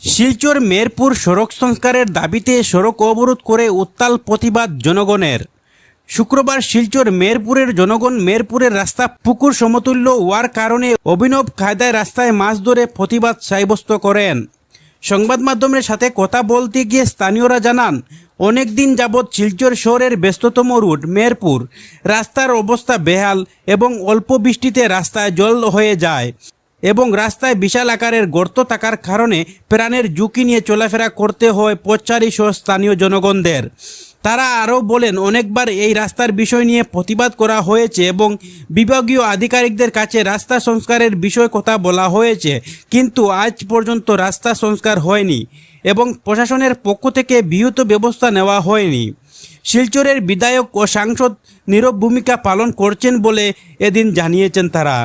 শিলচর মেরপুর সড়ক সংস্কারের দাবিতে সড়ক অবরোধ করে উত্তাল প্রতিবাদ জনগণের। শুক্রবার শিলচর মেরপুরের জনগণ মেরপুরের রাস্তা পুকুর সমতুল্য হওয়ার কারণে অভিনব কায়দায় রাস্তায় মাছ ধরে প্রতিবাদ সাব্যস্ত করেন। সংবাদ মাধ্যমের সাথে কথা বলতে গিয়ে স্থানীয়রা জানান, অনেক দিন যাবৎ শিলচর শহরের ব্যস্ততম রুট মেরপুর। রাস্তার অবস্থা বেহাল এবং অল্প বৃষ্টিতে রাস্তায় জল হয়ে যায়। এবং রাস্তায় বিশাল আকারের গর্ত থাকার কারণে প্রাণের ঝুঁকি নিয়ে চলাফেরা করতে হয় পথচারী সহ স্থানীয় জনগণদের। তারা আরও বলেন, অনেকবার এই রাস্তার বিষয় নিয়ে প্রতিবাদ করা হয়েছে এবং বিভাগীয় আধিকারিকদের কাছে রাস্তা সংস্কারের বিষয় কথা বলা হয়েছে, কিন্তু আজ পর্যন্ত রাস্তা সংস্কার হয়নি এবং প্রশাসনের পক্ষ থেকে বিহুত ব্যবস্থা নেওয়া হয়নি। শিলচরের বিধায়ক ও সাংসদ নীরব ভূমিকা পালন করছেন বলে এদিন জানিয়েছেন তারা।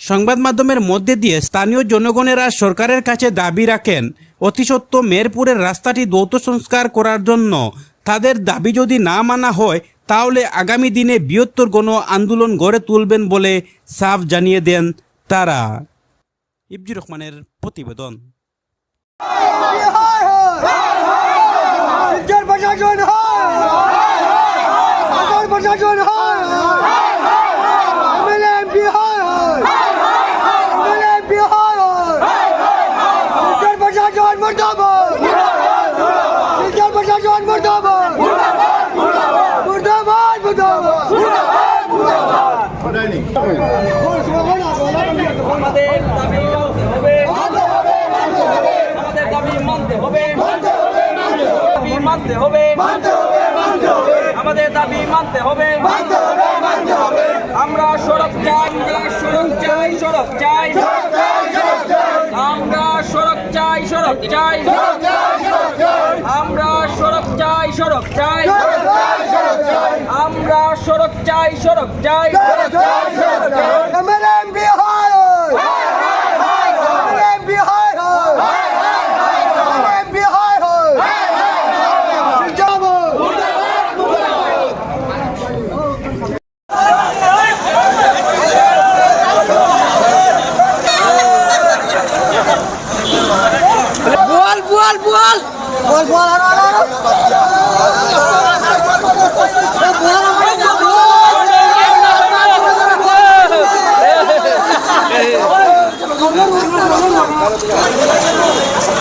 সংবাদ মাধ্যমের মধ্যে দিয়ে স্থানীয় জনগণেরা সরকারের কাছে দাবি রাখেন অতিসত্ত্ব মেরপুরের রাস্তাটি দ্রৌত সংস্কার করার জন্য। তাদের দাবি যদি না মানা হয়, তাহলে আগামী দিনে বৃহত্তর গণ আন্দোলন গড়ে তুলবেন বলে সাফ জানিয়ে দেন তারা। ইবজি রহমানের প্রতিবেদন শিলচর প্রশাসন হয় প্রশাসন হয় এমএলএ এমপি হয় এমএলএ এমপি হয় শিলচর প্রশাসন মুর্দাবাদ শিলচর প্রশাসন মুর্দাবাদ মুর্দাবাদ মুর্দাবাদ আমাদের দাবি মানতে হবে দাবি মানতে হবে আমাদের দাবি মানতে হবে আমরা সড়ক চাই আমরা সড়ক চাই সড়ক, চাই আমরা সড়ক, চাই সড়ক, চাই আমরা সড়ক, চাই সড়ক, চাই আমরা সড়ক, চাই সড়ক, চাই আমরা সড়ক চাই সড়ক এমএলএ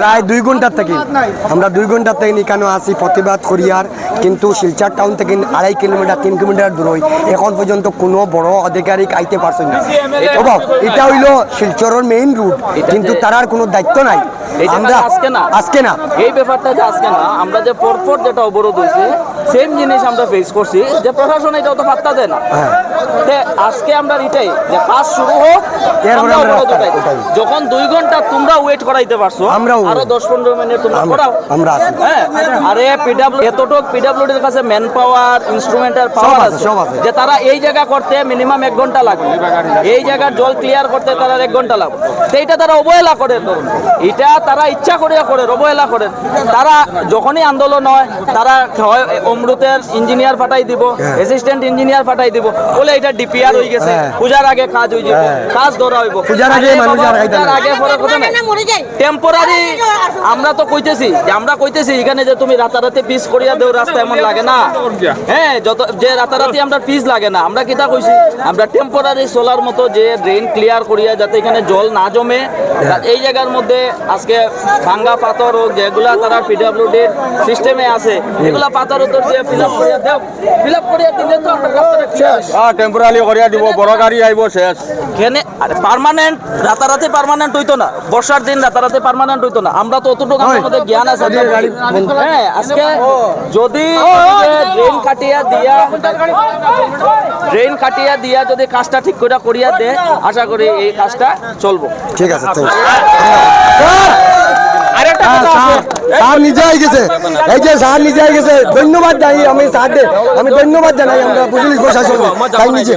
প্রায় দুই ঘণ্টার থেকে। আমরা দুই ঘণ্টার থেকে এখানে আসি প্রতিবাদ করি আর কিন্তু শিলচর টাউন থেকে আড়াই কিলোমিটার তিন কিলোমিটার দূর এখন পর্যন্ত কোনো বড় আধিকারিক আইতে পারছে না। এটা হইল শিলচরের মেইন রুট কিন্তু তার আর কোনো দায়িত্ব নাই। আমরা আজকে না। আজকে না। এই ব্যাপারটা যে আজকে না আমরা যে পরপর যেটা অবরোধ হয়েছে সেম জিনিস আমরা ফেস করছি যে প্রশাসন এটা তো পাত্তা দেয় না। হ্যাঁ। আজকে আমরা এটাই যে কাজ শুরু হোক। যখন দুই ঘণ্টা তোমরা ওয়েট করাইতে পারছ আরও দশ পনেরো মিনিট তোমরা করাও। আমরা। হ্যাঁ আরে পিডাব্লিউ এতটুক পিডাব্লিউডির কাছে ম্যান পাওয়ার ইনস্ট্রুমেন্টাল পাওয়ার আছে, আছে সব আছে। যে তারা এই জায়গা করতে মিনিমাম এক ঘণ্টা লাগবে। এই জায়গার জল ক্লিয়ার করতে তারা এক ঘণ্টা লাগবে। তো এইটা তারা অবহেলা করে এটা তারা ইচ্ছা করিয়া করে অবহেলা করে। তারা যখনই আন্দোলন হয় তারা হয় অমৃতের ইঞ্জিনিয়ার ফাটাই দিব অ্যাসিস্ট্যান্ট ইঞ্জিনিয়ার ফাটাই দিব। বলে এটা ডিপিআর হয়ে গেছে হ্যাঁ। পূজার আগে কাজ হয়ে যাবে কাজ ধরা হইব। পূজার আগে মানুষ আর পূজার না। আগে পরে কথা নাই। টেম্পোরারি আমরা তো কইতেছি যে আমরা কইতেছি এখানে যে তুমি রাতারাতি পিস করিয়া দেও রাস্তা এমন লাগে না। হ্যাঁ যত যে রাতারাতি আমরা পিস লাগে না আমরা কিটা কইছি? আমরা টেম্পোরারি সোলার মতো যে ড্রেন ক্লিয়ার করিয়া যাতে এখানে জল না জমে এই জায়গার মধ্যে আজকে ভাঙ্গা পাথর হোক যেগুলা তারা পিডাব্লিউডির সিস্টেমে আছে এগুলা পাথর তো টেম্পোরারি করিয়া দিব বড় গাড়ি আইব শেষ এখানে পার্মানেন্ট রাতারাতি পার্মানেন্ট হইতো না বর্ষার দিন রাতারাতি পার্মানেন্ট হইতো না আমরা তো অতটুকু আমাদের জ্ঞান আছে হ্যাঁ আজকে যদি ড্রেন কাটিয়া দিয়া ড্রেন কাটিয়া দিয়া যদি কাজটা ঠিক করে করিয়া দে আশা করি এই কাজটা চলবো ঠিক আছে thank you. স্যার নিজে হয়ে গেছে। এই যে স্যার নিজে হয়ে গেছে। ধন্যবাদ জানাই আমি স্যারদের। আমি ধন্যবাদ জানাই আমরা পুলিশ প্রশাসন তাই নিজে